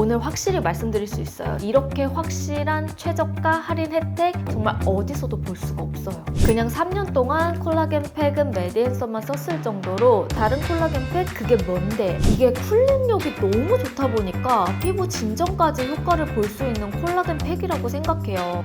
오늘 확실히 말씀드릴 수 있어요. 이렇게 확실한 최저가 할인 혜택 정말 어디서도 볼 수가 없어요. 그냥 3년 동안 콜라겐 팩은 메디앤서만 썼을 정도로 다른 콜라겐 팩 그게 뭔데 이게 쿨링력이 너무 좋다 보니까 피부 진정까지 효과를 볼 수 있는 콜라겐 팩이라고 생각해요.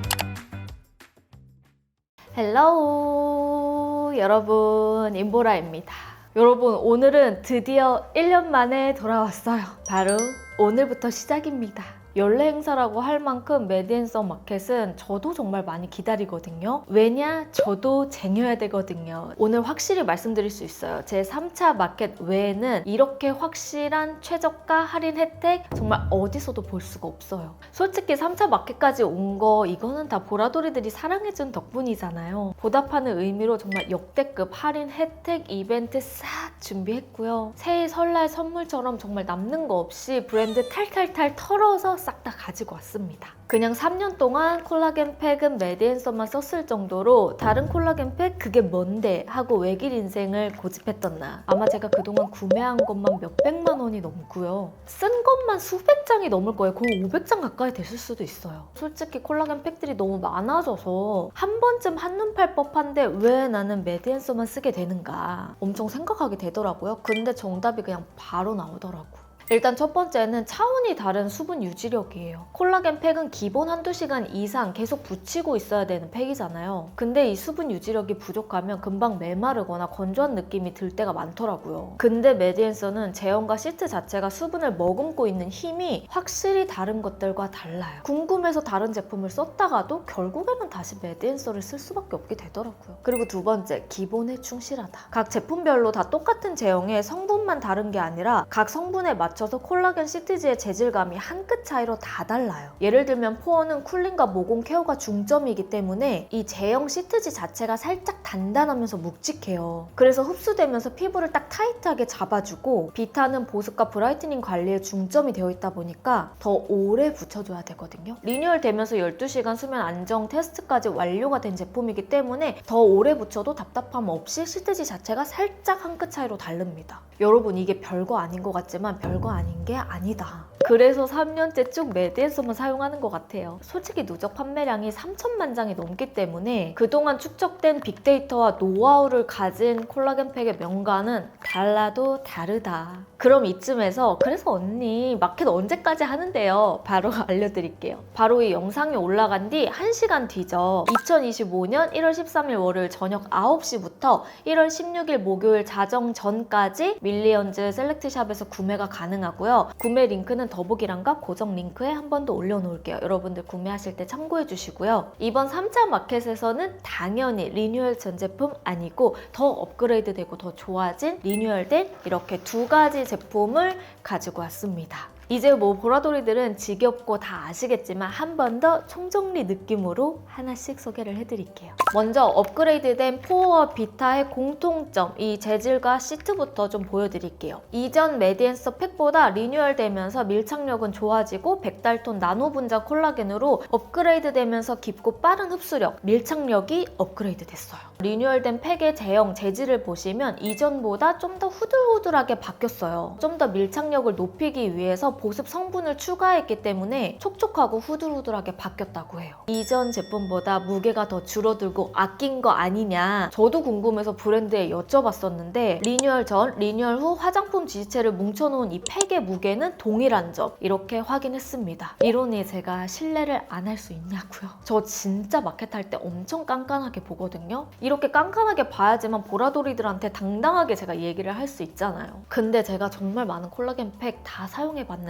헬로우 여러분 임보라입니다. 여러분 오늘은 드디어 1년 만에 돌아왔어요. 바로 오늘부터 시작입니다. 연례 행사라고 할 만큼 메디앤서 마켓은 저도 정말 많이 기다리거든요. 왜냐? 저도 쟁여야 되거든요. 오늘 확실히 말씀드릴 수 있어요. 제 3차 마켓 외에는 이렇게 확실한 최저가 할인 혜택 정말 어디서도 볼 수가 없어요. 솔직히 3차 마켓까지 온 거 이거는 다 보라돌이들이 사랑해준 덕분이잖아요. 보답하는 의미로 정말 역대급 할인 혜택 이벤트 싹 준비했고요. 새해 설날 선물처럼 정말 남는 거 없이 브랜드 탈탈탈 털어서 싹 다 가지고 왔습니다. 그냥 3년 동안 콜라겐 팩은 메디앤서만 썼을 정도로 다른 콜라겐 팩 그게 뭔데 하고 외길 인생을 고집했던 나. 아마 제가 그동안 구매한 것만 몇백만 원이 넘고요. 쓴 것만 수백 장이 넘을 거예요. 거의 500장 가까이 됐을 수도 있어요. 솔직히 콜라겐 팩들이 너무 많아져서 한 번쯤 한눈 팔 법한데 왜 나는 메디앤서만 쓰게 되는가 엄청 생각하게 되더라고요. 근데 정답이 그냥 바로 나오더라고. 일단 첫 번째는 차원이 다른 수분 유지력이에요. 콜라겐 팩은 기본 한두 시간 이상 계속 붙이고 있어야 되는 팩이잖아요. 근데 이 수분 유지력이 부족하면 금방 메마르거나 건조한 느낌이 들 때가 많더라고요. 근데 메디앤서는 제형과 시트 자체가 수분을 머금고 있는 힘이 확실히 다른 것들과 달라요. 궁금해서 다른 제품을 썼다가도 결국에는 다시 메디앤서를 쓸 수밖에 없게 되더라고요. 그리고 두 번째, 기본에 충실하다. 각 제품별로 다 똑같은 제형에 성분만 다른 게 아니라 각 성분에 맞 춰서 콜라겐 시트지의 재질감이 한 끗 차이로 다 달라요. 예를 들면 포어는 쿨링과 모공 케어가 중점이기 때문에 이 제형 시트지 자체가 살짝 단단하면서 묵직해요. 그래서 흡수되면서 피부를 딱 타이트하게 잡아주고 비타는 보습과 브라이트닝 관리에 중점이 되어 있다 보니까 더 오래 붙여줘야 되거든요. 리뉴얼 되면서 12시간 수면 안정 테스트까지 완료가 된 제품이기 때문에 더 오래 붙여도 답답함 없이 시트지 자체가 살짝 한 끗 차이로 다릅니다. 여러분 이게 별거 아닌 것 같지만 별거 아닌 게 아니다. 그래서 3년째 쭉 메디앤서만 사용하는 것 같아요. 솔직히 누적 판매량이 3천만 장이 넘기 때문에 그동안 축적된 빅데이터와 노하우를 가진 콜라겐 팩의 명가는 달라도 다르다. 그럼 이쯤에서 그래서 언니 마켓 언제까지 하는데요? 바로 알려드릴게요. 바로 이 영상이 올라간 뒤 1시간 뒤죠. 2025년 1월 13일 월요일 저녁 9시부터 1월 16일 목요일 자정 전까지 밀리언즈 셀렉트샵에서 구매가 가능하고요. 구매 링크는 더보기란과 고정 링크에 한 번 더 올려놓을게요. 여러분들 구매하실 때 참고해 주시고요. 이번 3차 마켓에서는 당연히 리뉴얼 전 제품 아니고 더 업그레이드 되고 더 좋아진 리뉴얼된 이렇게 두 가지 제품 을 가지고 왔습니다. 이제 뭐 보라돌이들은 지겹고 다 아시겠지만 한 번 더 총정리 느낌으로 하나씩 소개를 해드릴게요. 먼저 업그레이드된 포어와 비타의 공통점, 이 재질과 시트부터 좀 보여드릴게요. 이전 메디앤서 팩보다 리뉴얼되면서 밀착력은 좋아지고 백달톤 나노 분자 콜라겐으로 업그레이드되면서 깊고 빠른 흡수력, 밀착력이 업그레이드 됐어요. 리뉴얼된 팩의 제형, 재질을 보시면 이전보다 좀 더 후들후들하게 바뀌었어요. 좀 더 밀착력을 높이기 위해서 보습 성분을 추가했기 때문에 촉촉하고 후들후들하게 바뀌었다고 해요. 이전 제품보다 무게가 더 줄어들고 아낀 거 아니냐 저도 궁금해서 브랜드에 여쭤봤었는데 리뉴얼 전, 리뉴얼 후 화장품 지지체를 뭉쳐놓은 이 팩의 무게는 동일한 점 이렇게 확인했습니다. 이러니 제가 신뢰를 안 할 수 있냐고요. 저 진짜 마켓 할 때 엄청 깐깐하게 보거든요. 이렇게 깐깐하게 봐야지만 보라돌이들한테 당당하게 제가 얘기를 할 수 있잖아요. 근데 제가 정말 많은 콜라겐 팩 다 사용해 봤는데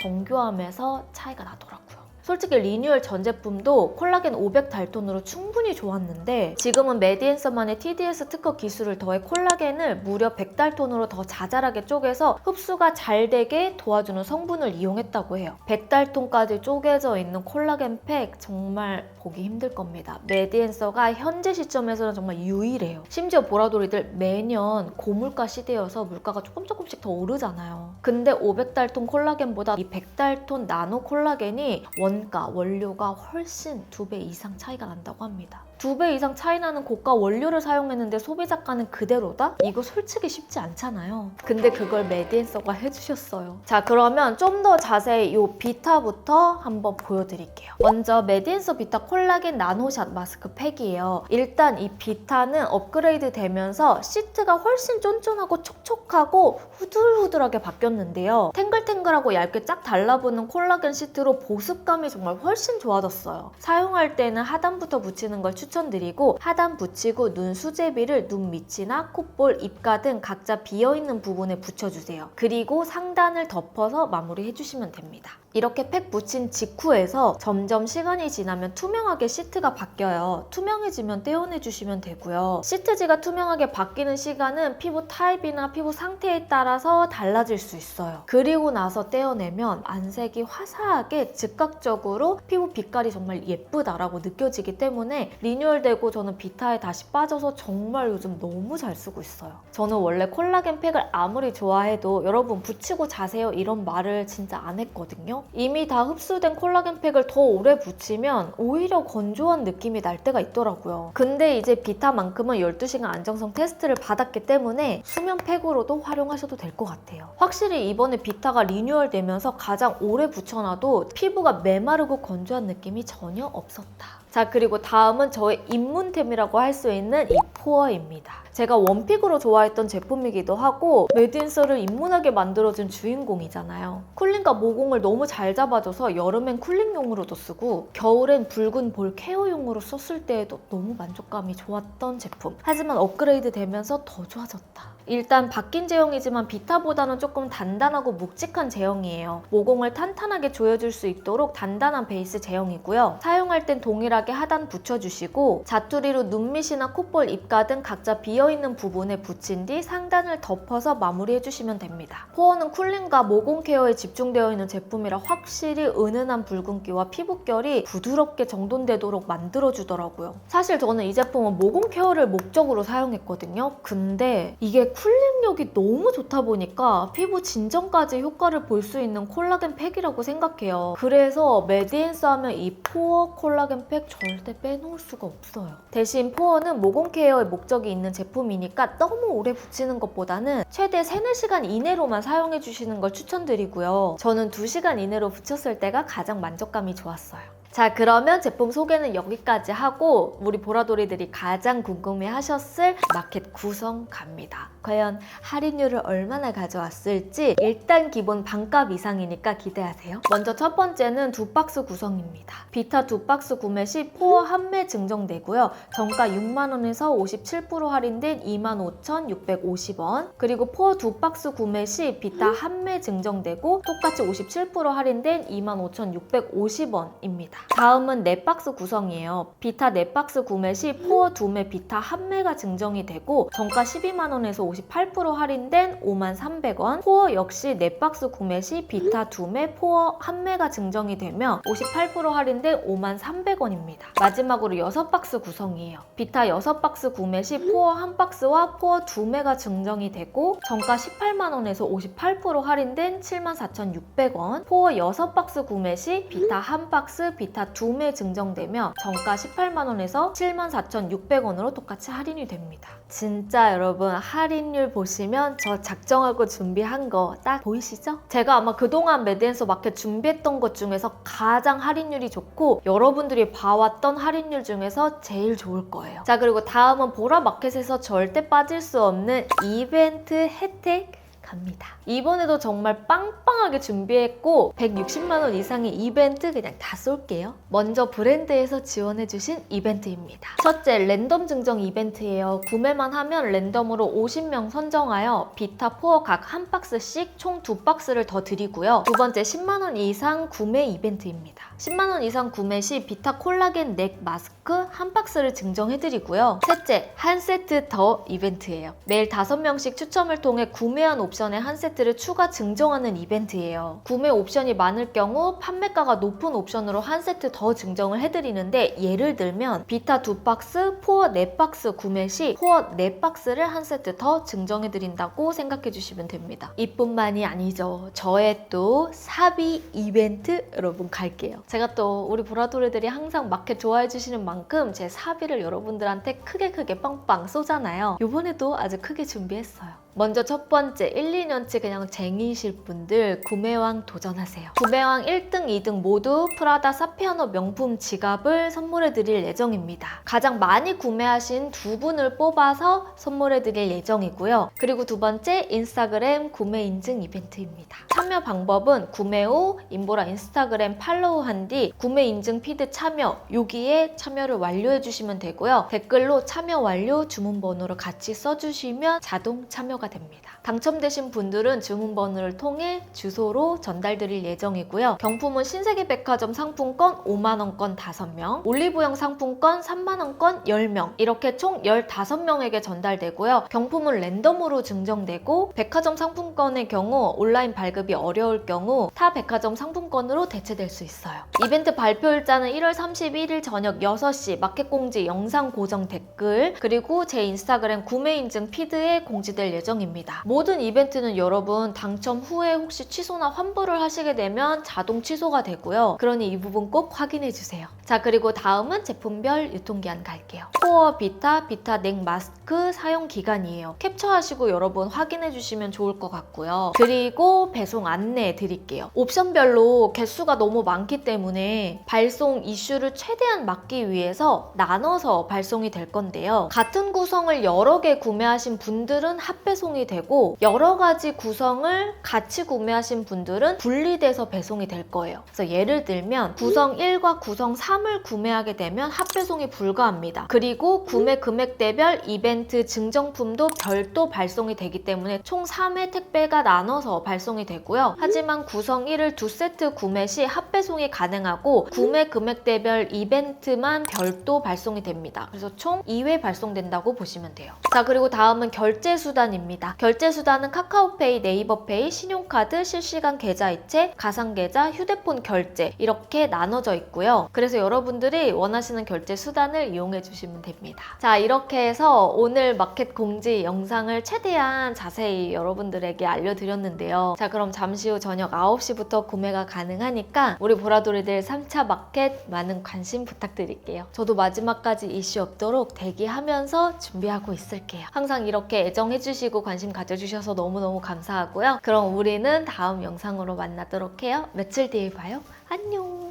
정교함에서 차이가 나더라고요. 솔직히 리뉴얼 전 제품도 콜라겐 500 달톤으로 충분히 좋았는데 지금은 메디앤서만의 TDS 특허 기술을 더해 콜라겐을 무려 100 달톤으로 더 자잘하게 쪼개서 흡수가 잘 되게 도와주는 성분을 이용했다고 해요. 100 달톤까지 쪼개져 있는 콜라겐 팩 정말 보기 힘들 겁니다. 메디앤서가 현재 시점에서는 정말 유일해요. 심지어 보라돌이들 매년 고물가 시대여서 물가가 조금 조금씩 더 오르잖아요. 근데 500 달톤 콜라겐보다 이 100 달톤 나노 콜라겐이 원 가, 원료가 훨씬 두 배 이상 차이가 난다고 합니다. 두 배 이상 차이 나는 고가 원료를 사용했는데 소비자가는 그대로다? 이거 솔직히 쉽지 않잖아요. 근데 그걸 메디앤서가 해주셨어요. 자 그러면 좀 더 자세히 이 비타부터 한번 보여드릴게요. 먼저 메디앤서 비타 콜라겐 나노샷 마스크 팩이에요. 일단 이 비타는 업그레이드 되면서 시트가 훨씬 쫀쫀하고 촉촉하고 후들후들하게 바뀌었는데요. 탱글탱글하고 얇게 쫙 달라붙는 콜라겐 시트로 보습감이 정말 훨씬 좋아졌어요. 사용할 때는 하단부터 붙이는 걸 추천 드리고 하단 붙이고 눈 수제비를 눈 밑이나 콧볼, 입가 등 각자 비어있는 부분에 붙여주세요. 그리고 상단을 덮어서 마무리해주시면 됩니다. 이렇게 팩 붙인 직후에서 점점 시간이 지나면 투명하게 시트가 바뀌어요. 투명해지면 떼어내주시면 되고요. 시트지가 투명하게 바뀌는 시간은 피부 타입이나 피부 상태에 따라서 달라질 수 있어요. 그리고 나서 떼어내면 안색이 화사하게 즉각적으로 피부 빛깔이 정말 예쁘다라고 느껴지기 때문에 리뉴얼되고 저는 비타에 다시 빠져서 정말 요즘 너무 잘 쓰고 있어요. 저는 원래 콜라겐 팩을 아무리 좋아해도 여러분 붙이고 자세요 이런 말을 진짜 안 했거든요. 이미 다 흡수된 콜라겐 팩을 더 오래 붙이면 오히려 건조한 느낌이 날 때가 있더라고요. 근데 이제 비타만큼은 12시간 안정성 테스트를 받았기 때문에 수면 팩으로도 활용하셔도 될 것 같아요. 확실히 이번에 비타가 리뉴얼 되면서 가장 오래 붙여놔도 피부가 메마르고 건조한 느낌이 전혀 없었다. 자 그리고 다음은 저의 입문템이라고 할 수 있는 이 포어입니다. 제가 원픽으로 좋아했던 제품이기도 하고 메딘서를 입문하게 만들어준 주인공이잖아요. 쿨링과 모공을 너무 잘 잡아줘서 여름엔 쿨링용으로도 쓰고 겨울엔 붉은 볼 케어용으로 썼을 때에도 너무 만족감이 좋았던 제품. 하지만 업그레이드 되면서 더 좋아졌다. 일단 바뀐 제형이지만 비타보다는 조금 단단하고 묵직한 제형이에요. 모공을 탄탄하게 조여줄 수 있도록 단단한 베이스 제형이고요. 사용할 땐 동일하게 하단 붙여주시고 자투리로 눈밑이나 콧볼, 입가 등 각자 비어 있는 부분에 붙인 뒤 상단을 덮어서 마무리해 주시면 됩니다. 포어는 쿨링과 모공 케어에 집중되어 있는 제품이라 확실히 은은한 붉은기와 피부결이 부드럽게 정돈되도록 만들어주더라고요. 사실 저는 이 제품은 모공 케어를 목적으로 사용했거든요. 근데 이게 쿨링력이 너무 좋다 보니까 피부 진정까지 효과를 볼 수 있는 콜라겐 팩이라고 생각해요. 그래서 메디앤스 하면 이 포어 콜라겐 팩 절대 빼놓을 수가 없어요. 대신 포어는 모공 케어의 목적이 있는 제품 이니까 너무 오래 붙이는 것보다는 최대 3, 4시간 이내로만 사용해 주시는 걸 추천드리고요. 저는 2시간 이내로 붙였을 때가 가장 만족감이 좋았어요. 자 그러면 제품 소개는 여기까지 하고 우리 보라돌이들이 가장 궁금해 하셨을 마켓 구성 갑니다. 과연 할인율을 얼마나 가져왔을지 일단 기본 반값 이상이니까 기대하세요. 먼저 첫 번째는 두 박스 구성입니다. 비타 두 박스 구매 시 포어 한매 증정되고요. 정가 6만원에서 57% 할인된 25,650원 그리고 포어 두 박스 구매 시 비타 한매 증정되고 똑같이 57% 할인된 25,650원입니다. 다음은 네 박스 구성이에요. 비타 네 박스 구매 시 포어 두매 비타 한 매가 증정이 되고 정가 12만원에서 58% 할인된 53,300원 포어 역시 네 박스 구매 시 비타 두매 포어 한 매가 증정이 되며 58% 할인된 53,300원입니다. 마지막으로 여섯 박스 구성이에요. 비타 여섯 박스 구매 시 포어 한 박스와 포어 두 매가 증정이 되고 정가 18만원에서 58% 할인된 74,600원 포어 여섯 박스 구매 시 비타 한 박스 비타 두 매 증정되며 정가 18만원에서 74,600원으로 똑같이 할인이 됩니다. 진짜 여러분 할인율 보시면 저 작정하고 준비한 거 딱 보이시죠? 제가 아마 그동안 메디앤서 마켓 준비했던 것 중에서 가장 할인율이 좋고 여러분들이 봐왔던 할인율 중에서 제일 좋을 거예요. 자 그리고 다음은 보라 마켓에서 절대 빠질 수 없는 이벤트 혜택 갑니다. 이번에도 정말 빵빵하게 준비했고 160만 원 이상의 이벤트 그냥 다 쏠게요. 먼저 브랜드에서 지원해주신 이벤트입니다. 첫째 랜덤 증정 이벤트예요. 구매만 하면 랜덤으로 50명 선정하여 비타 포어 각 한 박스씩 총 두 박스를 더 드리고요. 두 번째 10만 원 이상 구매 이벤트입니다. 10만 원 이상 구매 시 비타 콜라겐 넥 마스크 한 박스를 증정해드리고요. 셋째 한 세트 더 이벤트예요. 매일 5명씩 추첨을 통해 구매한 옵션 옵션에 한 세트를 추가 증정하는 이벤트예요. 구매 옵션이 많을 경우 판매가가 높은 옵션으로 한 세트 더 증정을 해드리는데 예를 들면 비타 2박스, 포어 4박스 구매 시 포어 4박스를 한 세트 더 증정해드린다고 생각해 주시면 됩니다. 이뿐만이 아니죠. 저의 또 사비 이벤트 여러분 갈게요. 제가 또 우리 보라돌이들이 항상 마켓 좋아해 주시는 만큼 제 사비를 여러분들한테 크게 크게 빵빵 쏘잖아요. 이번에도 아주 크게 준비했어요. 먼저 첫 번째 1, 2년치 그냥 쟁이실 분들 구매왕 도전하세요. 구매왕 1등, 2등 모두 프라다 사피아노 명품 지갑을 선물해 드릴 예정입니다. 가장 많이 구매하신 두 분을 뽑아서 선물해 드릴 예정이고요. 그리고 두 번째 인스타그램 구매 인증 이벤트입니다. 참여 방법은 구매 후 인보라 인스타그램 팔로우한 뒤 구매 인증 피드 참여 여기에 참여를 완료해 주시면 되고요. 댓글로 참여 완료 주문 번호를 같이 써주시면 자동 참여 가 됩니다. 당첨되신 분들은 주문 번호를 통해 주소로 전달드릴 예정이고요. 경품은 신세계 백화점 상품권 5만원권 5명, 올리브영 상품권 3만원권 10명, 이렇게 총 15명에게 전달되고요. 경품은 랜덤으로 증정되고, 백화점 상품권의 경우 온라인 발급이 어려울 경우 타 백화점 상품권으로 대체될 수 있어요. 이벤트 발표일자는 1월 31일 저녁 6시 마켓 공지 영상 고정 댓글, 그리고 제 인스타그램 구매 인증 피드에 공지될 예정 입니다. 모든 이벤트는 여러분 당첨 후에 혹시 취소나 환불을 하시게 되면 자동 취소가 되고요. 그러니 이 부분 꼭 확인해 주세요. 자, 그리고 다음은 제품별 유통기한 갈게요. 코어 비타, 비타 냉 마스크 사용 기간이에요. 캡처하시고 여러분 확인해 주시면 좋을 것 같고요. 그리고 배송 안내해 드릴게요. 옵션별로 개수가 너무 많기 때문에 발송 이슈를 최대한 막기 위해서 나눠서 발송이 될 건데요. 같은 구성을 여러 개 구매하신 분들은 합배송 이 되고 여러 가지 구성을 같이 구매하신 분들은 분리돼서 배송이 될 거예요. 그래서 예를 들면 구성 1과 구성 3을 구매하게 되면 합배송이 불가합니다. 그리고 구매 금액대별 이벤트 증정품도 별도 발송이 되기 때문에 총 3회 택배가 나눠서 발송이 되고요. 하지만 구성 1을 두 세트 구매 시 합배송이 가능하고 구매 금액대별 이벤트만 별도 발송이 됩니다. 그래서 총 2회 발송된다고 보시면 돼요. 자, 그리고 다음은 결제 수단입니다. 결제 수단은 카카오페이, 네이버페이, 신용카드, 실시간 계좌이체, 가상계좌, 휴대폰 결제 이렇게 나눠져 있고요. 그래서 여러분들이 원하시는 결제 수단을 이용해 주시면 됩니다. 자, 이렇게 해서 오늘 마켓 공지 영상을 최대한 자세히 여러분들에게 알려드렸는데요. 자, 그럼 잠시 후 저녁 9시부터 구매가 가능하니까 우리 보라돌이들 3차 마켓 많은 관심 부탁드릴게요. 저도 마지막까지 이슈 없도록 대기하면서 준비하고 있을게요. 항상 이렇게 애정해주시 고 관심 가져주셔서 너무너무 감사하고요. 그럼 우리는 다음 영상으로 만나도록 해요. 며칠 뒤에 봐요. 안녕!